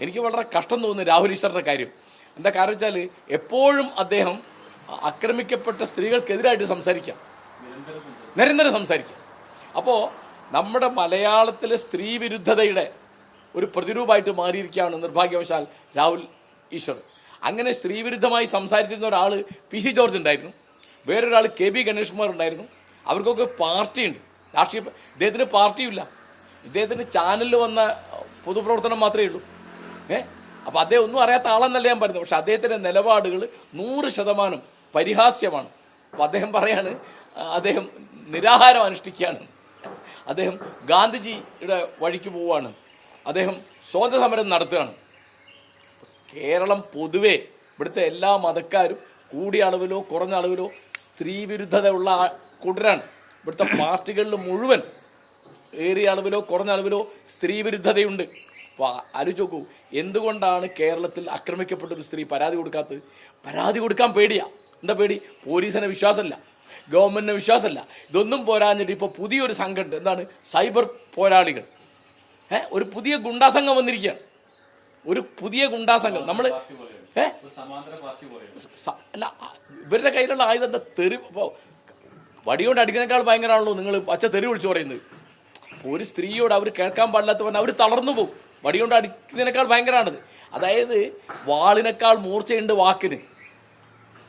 എനിക്ക് വളരെ കഷ്ടം തോന്നുന്നു രാഹുൽ ഈശ്വറിന്റെ കാര്യം. എന്താ കാരണം വെച്ചാൽ എപ്പോഴും അദ്ദേഹം ആക്രമിക്കപ്പെട്ട സ്ത്രീകൾക്കെതിരായിട്ട് സംസാരിക്കാം. നിരന്തരം സംസാരിക്കാം. അപ്പോൾ നമ്മുടെ മലയാളത്തിലെ സ്ത്രീ വിരുദ്ധതയുടെ ഒരു പ്രതിരൂപമായിട്ട് മാറിയിരിക്കുകയാണ് നിർഭാഗ്യവശാൽ രാഹുൽ ഈശ്വർ. അങ്ങനെ സ്ത്രീവിരുദ്ധമായി സംസാരിച്ചിരുന്ന ഒരാൾ പി സി ജോർജ് ഉണ്ടായിരുന്നു. വേറൊരാൾ കെ ബി ഗണേഷ് കുമാർ ഉണ്ടായിരുന്നു. അവർക്കൊക്കെ പാർട്ടിയുണ്ട്. രാഷ്ട്രീയ ഇദ്ദേഹത്തിന് പാർട്ടിയില്ല ഇദ്ദേഹത്തിന് ചാനലിൽ വന്ന പൊതുപ്രവർത്തനം മാത്രമേ ഉള്ളൂ. ഏ? അപ്പോൾ അദ്ദേഹം ഒന്നും അറിയാത്ത ആളെന്നല്ല ഞാൻ പറയുന്നത്. പക്ഷെ അദ്ദേഹത്തിന്റെ നിലപാടുകൾ നൂറ് ശതമാനം പരിഹാസ്യമാണ്. അപ്പോൾ അദ്ദേഹം പറയാണ് അദ്ദേഹം നിരാഹാരം അനുഷ്ഠിക്കുകയാണ്. അദ്ദേഹം ഗാന്ധിജിയുടെ വഴിക്ക് പോവുകയാണ്. അദ്ദേഹം സ്വാതന്ത്ര്യ സമരം നടത്തുകയാണ്. കേരളം പൊതുവെ ഇവിടുത്തെ എല്ലാ മതക്കാരും കൂടിയ അളവിലോ കുറഞ്ഞ അളവിലോ സ്ത്രീ വിരുദ്ധത ഉള്ള ആ- കൂട്ടരാണ് ഇവിടുത്തെ പാർട്ടികളിൽ മുഴുവൻ ഏറിയ അളവിലോ കുറഞ്ഞ അളവിലോ സ്ത്രീ വിരുദ്ധതയുണ്ട്. അപ്പോൾ ആലോചിച്ച് എന്തുകൊണ്ടാണ് കേരളത്തിൽ ആക്രമിക്കപ്പെട്ട ഒരു സ്ത്രീ പരാതി കൊടുക്കാത്തത്? പരാതി കൊടുക്കാൻ പേടിയാ. എന്താ പേടി? പോലീസിനെ വിശ്വാസമല്ല. ഗവൺമെന്റിനെ വിശ്വാസമല്ല. ഇതൊന്നും പോരാഞ്ഞിട്ട് ഇപ്പോൾ പുതിയൊരു സംഘമുണ്ട് എന്താണ്? സൈബർ പോരാളികൾ. ഏ? ഒരു പുതിയ ഗുണ്ടാസംഘം വന്നിരിക്കുകയാണ്. ഒരു പുതിയ ഗുണ്ടാസംഘം. നമ്മൾ ഏ? അല്ല ഇവരുടെ കയ്യിലുള്ള ആയുധം എന്താ? തെറി ഇപ്പോൾ വടികൊണ്ട് അടിക്കുന്നേക്കാൾ ഭയങ്കരമാണല്ലോ നിങ്ങൾ പച്ച തെറി വിളിച്ചു പറയുന്നത്. ഒരു സ്ത്രീയോട് അവർ കേൾക്കാൻ പാടില്ലാത്ത പറഞ്ഞാൽ അവർ തളർന്നു പോകും. വടികൊണ്ട് അടിക്കുന്നതിനേക്കാൾ ഭയങ്കരമാണത് അതായത് വാളിനേക്കാൾ മൂർച്ചയുണ്ട് വാക്കിന്.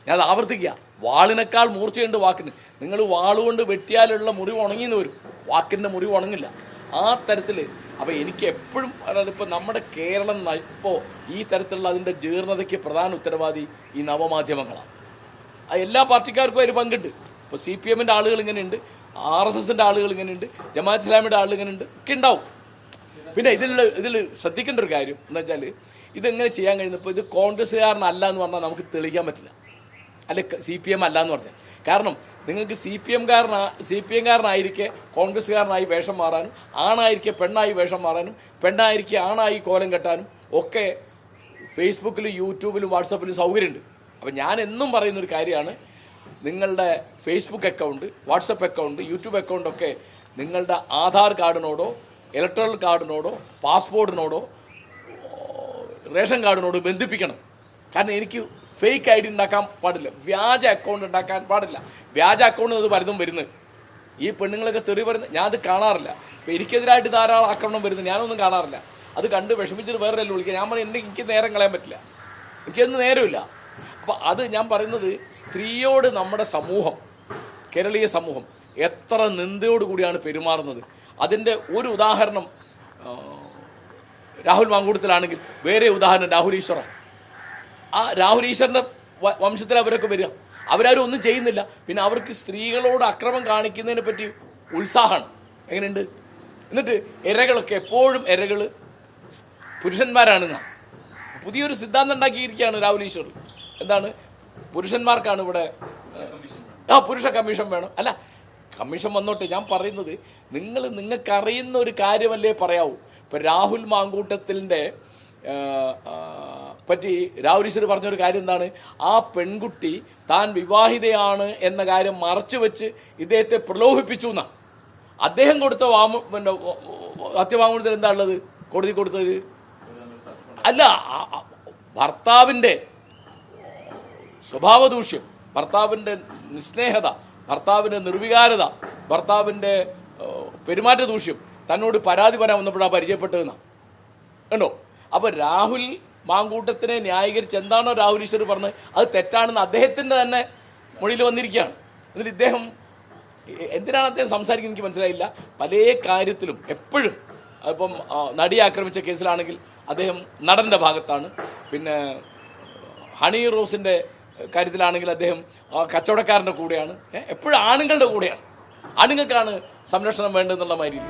ഞാൻ അത് ആവർത്തിക്കുക. വാളിനേക്കാൾ മൂർച്ചയുണ്ട് വാക്കിന്. നിങ്ങൾ വാളുകൊണ്ട് വെട്ടിയാലുള്ള മുറിവ് ഉണങ്ങിന്ന് വരും. വാക്കിന്റെ മുറിവ് ഉണങ്ങില്ല. ആ തരത്തിൽ അപ്പോൾ എനിക്ക് എപ്പോഴും അതായത് ഇപ്പോൾ നമ്മുടെ കേരളം ഇപ്പോൾ ഈ തരത്തിലുള്ള അതിന്റെ ജീർണതയ്ക്ക് പ്രധാന ഉത്തരവാദി ഈ നവമാധ്യമങ്ങളാണ്. അത് എല്ലാ പാർട്ടിക്കാർക്കും അതിൽ പങ്കുണ്ട്. ഇപ്പോൾ സി പി എമ്മിന്റെ ആളുകൾ ഇങ്ങനെയുണ്ട്. ആർ എസ് എസിന്റെ ആളുകൾ ഇങ്ങനെയുണ്ട്. ജമാഅത്ത് ഇസ്ലാമിയുടെ ആളുകൾ ഇങ്ങനെയുണ്ട്. ഒക്കെ ഉണ്ടാവും. പിന്നെ ഇതിൽ ഇതിൽ ശ്രദ്ധിക്കേണ്ട ഒരു കാര്യം എന്താ വെച്ചാൽ ഇതെങ്ങനെ ചെയ്യാൻ കഴിയുന്നപ്പോൾ ഇത് കോൺഗ്രസ്സുകാരനല്ല എന്ന് പറഞ്ഞാൽ നമുക്ക് തെളിയിക്കാൻ പറ്റില്ല. അല്ലെ സി പി എം അല്ല എന്ന് പറഞ്ഞാൽ. കാരണം നിങ്ങൾക്ക് സി പി എംകാരനാ സി പി എംകാരനായിരിക്കെ കോൺഗ്രസ്സുകാരനായി വേഷം മാറാനും ആണായിരിക്കെ പെണ്ണായി വേഷം മാറാനും പെണ്ണായിരിക്കെ ആണായി കോലം കെട്ടാനും ഒക്കെ ഫേസ്ബുക്കിലും യൂട്യൂബിലും വാട്സപ്പിലും സൗകര്യമുണ്ട് അപ്പം ഞാൻ എന്നും പറയുന്നൊരു കാര്യമാണ് നിങ്ങളുടെ Facebook account WhatsApp account YouTube അക്കൗണ്ടൊക്കെ നിങ്ങളുടെ ആധാർ കാർഡിനോടോ ഇലക്ട്രൽ കാർഡിനോടോ പാസ്പോർട്ടിനോടോ റേഷൻ കാർഡിനോട് ബന്ധിപ്പിക്കണം. കാരണം എനിക്ക് ഫേക്ക് ഐ ഡി ഉണ്ടാക്കാൻ പാടില്ല. വ്യാജ അക്കൗണ്ട് ഉണ്ടാക്കാൻ പാടില്ല. വ്യാജ അക്കൗണ്ട് അത് പലതും വരുന്നത് ഈ പെണ്ണുങ്ങളൊക്കെ തെറി പറയുന്നത് ഞാൻ അത് കാണാറില്ല. ഇപ്പം എനിക്കെതിരായിട്ട് ധാരാളം ആക്രമണം വരുന്നത് ഞാനൊന്നും കാണാറില്ല. അത് കണ്ട് വിഷമിച്ചിട്ട് വേറെ എല്ലാം വിളിക്കുക. ഞാൻ പറഞ്ഞു എനിക്ക് നേരം കളയാൻ പറ്റില്ല. എനിക്കൊന്നും നേരമില്ല. അപ്പോൾ അത് ഞാൻ പറയുന്നത് സ്ത്രീയോട് നമ്മുടെ സമൂഹം കേരളീയ സമൂഹം എത്ര നിന്ദയോടുകൂടിയാണ് പെരുമാറുന്നത്. അതിന്റെ ഒരു ഉദാഹരണം രാഹുൽ മാങ്കൂട്ടത്തിലാണെങ്കിൽ വേറെ ഉദാഹരണം രാഹുൽ ഈശ്വറ. ആ രാഹുൽ ഈശ്വറിന്റെ വംശത്തിൽ അവരൊക്കെ വരിക. അവരാരും ഒന്നും ചെയ്യുന്നില്ല. പിന്നെ അവർക്ക് സ്ത്രീകളോട് അക്രമം കാണിക്കുന്നതിനെ പറ്റി ഉത്സാഹമാണ്. എങ്ങനെയുണ്ട്? എന്നിട്ട് ഇരകളൊക്കെ എപ്പോഴും ഇരകൾ പുരുഷന്മാരാണെന്നാ. പുതിയൊരു സിദ്ധാന്തം ഉണ്ടാക്കിയിരിക്കുകയാണ് രാഹുൽ ഈശ്വർ. എന്താണ്? പുരുഷന്മാർക്കാണ് ഇവിടെ ആ പുരുഷ കമ്മീഷൻ വേണം. അല്ല കമ്മീഷൻ വന്നോട്ടെ ഞാൻ പറയുന്നത് നിങ്ങൾ നിങ്ങൾക്ക് അറിയുന്ന ഒരു കാര്യമല്ലേ പറയാവൂ. ഇപ്പം രാഹുൽ മാങ്കൂട്ടത്തിന്റെ പറ്റി രാഹുൽ ഈശ്വർ പറഞ്ഞൊരു കാര്യം എന്താണ്? ആ പെൺകുട്ടി താൻ വിവാഹിതയാണ് എന്ന കാര്യം മറച്ചു വെച്ച് ഇദ്ദേഹത്തെ പ്രലോഭിപ്പിച്ചു എന്നാ. അദ്ദേഹം കൊടുത്ത വാമ പിന്നെ സത്യവാങ്മൂലത്തിൽ എന്താ ഉള്ളത്? കോടതി കൊടുത്തത്? അല്ല ഭർത്താവിന്റെ സ്വഭാവദൂഷ്യം ഭർത്താവിന്റെ നിസ്നേഹത ഭർത്താവിന്റെ നിർവികാരത ഭർത്താവിന്റെ പെരുമാറ്റ ദൂഷ്യം തന്നോട് പരാതി പറയാൻ വന്നപ്പോഴാണ് പരിചയപ്പെട്ടതെന്നാണ് കണ്ടോ? അപ്പോൾ രാഹുൽ മാങ്കൂട്ടത്തിനെ ന്യായീകരിച്ച് എന്താണോ രാഹുൽ ഈശ്വർ പറഞ്ഞത് അത് തെറ്റാണെന്ന് അദ്ദേഹത്തിന്റെ തന്നെ മൊഴിയിൽ വന്നിരിക്കുകയാണ്. എന്നിട്ട് ഇദ്ദേഹം എന്തിനാണ് അദ്ദേഹം സംസാരിക്കുന്നത് എനിക്ക് മനസ്സിലായില്ല. പല കാര്യത്തിലും എപ്പോഴും അതിപ്പം നടി നടിയെ ആക്രമിച്ച കേസിലാണെങ്കിൽ അദ്ദേഹം നടന്റെ ഭാഗത്താണ്. പിന്നെ ഹണി റോസിന്റെ കാര്യത്തിലാണെങ്കിൽ അദ്ദേഹം കച്ചവടക്കാരന്റെ കൂടെയാണ്. എപ്പോഴും ആണുങ്ങളുടെ കൂടെയാണ്. ആണുങ്ങൾക്കാണ് സംരക്ഷണം വേണ്ടതെന്നുള്ള മാതിരി